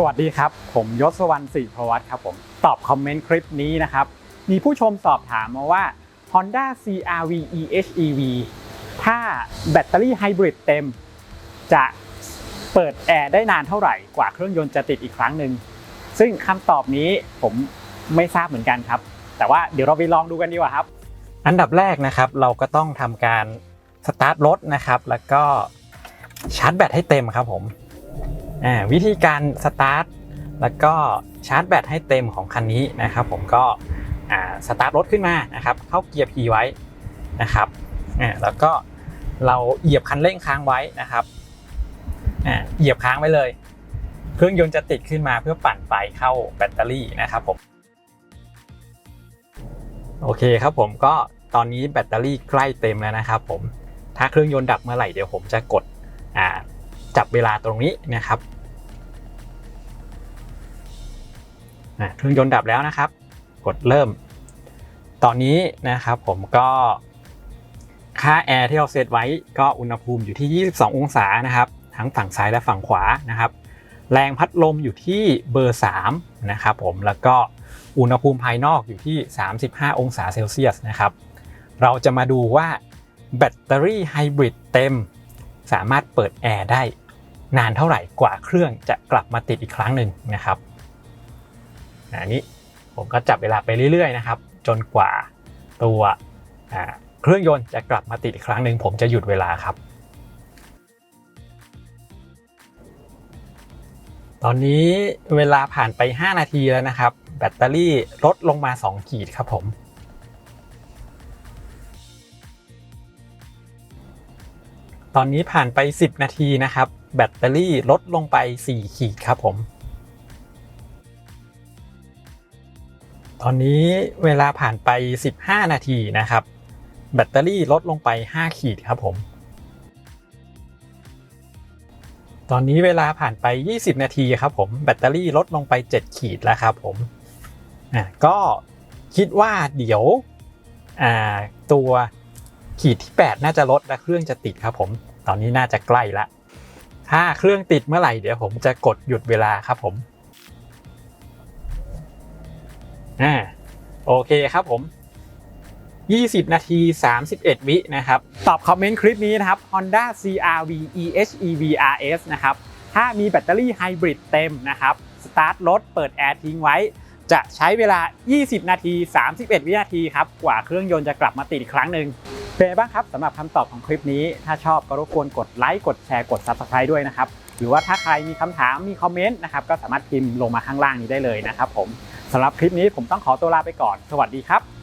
สวัสดีครับ ผมยศวรรณศรีพวัตครับผม ตอบคอมเมนต์คลิปนี้นะครับ มีผู้ชมสอบถามมาว่า Honda CRV EHEV ถ้าแบตเตอรี่ไฮบริดเต็ม จะเปิดแอร์ได้นานเท่าไหร่กว่าเครื่องยนต์จะติดอีกครั้งหนึ่ง ซึ่งคำตอบนี้ผมไม่ทราบเหมือนกันครับ แต่ว่าเดี๋ยวเราไปลองดูกันดีกว่าครับ อันดับแรกนะครับเราก็ต้องทำการสตาร์ทรถนะครับ แล้วก็ชาร์จแบตให้เต็มครับผม วิธีการสตาร์ทแล้วก็ชาร์จแบตให้เต็มของคันนี้นะครับ ผมก็สตาร์ทรถขึ้นมานะครับ เข้าเกียร์ P ไว้นะครับแล้วก็เราเหยียบคันเร่งค้างไว้นะครับเหยียบค้างไว้เลย เครื่องยนต์จะติดขึ้นมาเพื่อปั่นไฟเข้าแบตเตอรี่นะครับผมโอเคครับผมก็ตอนนี้แบตเตอรี่ใกล้เต็มแล้วนะครับผมถ้าเครื่องยนต์ดับเมื่อไหร่เดี๋ยวผมจะกดจับเวลาตรงนี้นะครับ อ่าเครื่องยนต์ดับแล้วนะครับ กดเริ่ม ตอนนี้นะครับผมก็ค่าแอร์ที่เราเซตไว้ก็อุณหภูมิอยู่ที่ 22 องศานะครับ ทั้งฝั่งซ้ายและฝั่งขวานะครับ แรงพัดลมอยู่ที่เบอร์ 3 นะครับผมแล้วก็อุณหภูมิภายนอกอยู่ที่ 35 องศาเซลเซียสนะครับ เราจะมาดูว่าแบตเตอรี่ไฮบริดเต็ม สามารถเปิดแอร์ได้นานเท่าไหร่กว่าเครื่องจะกลับมาติดอีกครั้งหนึ่งนะครับ อันนี้ผมก็จับเวลาไปเรื่อยๆนะครับ จนกว่าตัวเครื่องยนต์จะกลับมาติดอีกครั้งหนึ่งผมจะหยุดเวลาครับ ตอนนี้เวลาผ่านไป 5 นาทีแล้วนะครับ แบตเตอรี่ลดลงมา 2 ขีดครับผมตอนนี้ผ่านไป 10 นาทีนะครับ แบตเตอรี่ลดลงไป 4 ขีดครับผม ตอนนี้เวลาผ่านไป 15 นาทีนะครับ แบตเตอรี่ลดลงไป 5 ขีดครับผม ตอนนี้เวลาผ่านไป 20 นาทีครับผมแบตเตอรี่ลดลงไป 7 ขีดแล้วครับผมอะก็คิดว่าเดี๋ยวอ่าตัวขีดที่ 8 น่าจะลดและเครื่องจะติดครับผม ตอนนี้น่าจะใกล้ละ ถ้าเครื่องติดเมื่อไหร่เดี๋ยวผมจะกดหยุดเวลาครับผม อ่าโอเคครับผม 20 นาที 31 วินะครับ ตอบคอมเมนต์คลิปนี้นะครับ Honda CRV EHEV RS นะครับ ถ้ามีแบตเตอรี่ไฮบริดเต็มนะครับ สตาร์ทรถเปิดแอร์ทิ้งไว้ จะใช้เวลา 20 นาที 31 วินาทีครับ กว่าเครื่องยนต์จะกลับมาติดอีกครั้งหนึ่งเป็นไงบ้างครับสำหรับคำตอบของคลิปนี้ ถ้าชอบก็รบกวนกดไลค์กดแชร์กด Subscribe ด้วยนะครับ หรือว่าถ้าใครมีคำถามมีคอมเมนต์นะครับก็สามารถพิมพ์ลงมาข้างล่างนี้ได้เลยนะครับผม สำหรับคลิปนี้ผมต้องขอตัวลาไปก่อน สวัสดีครับ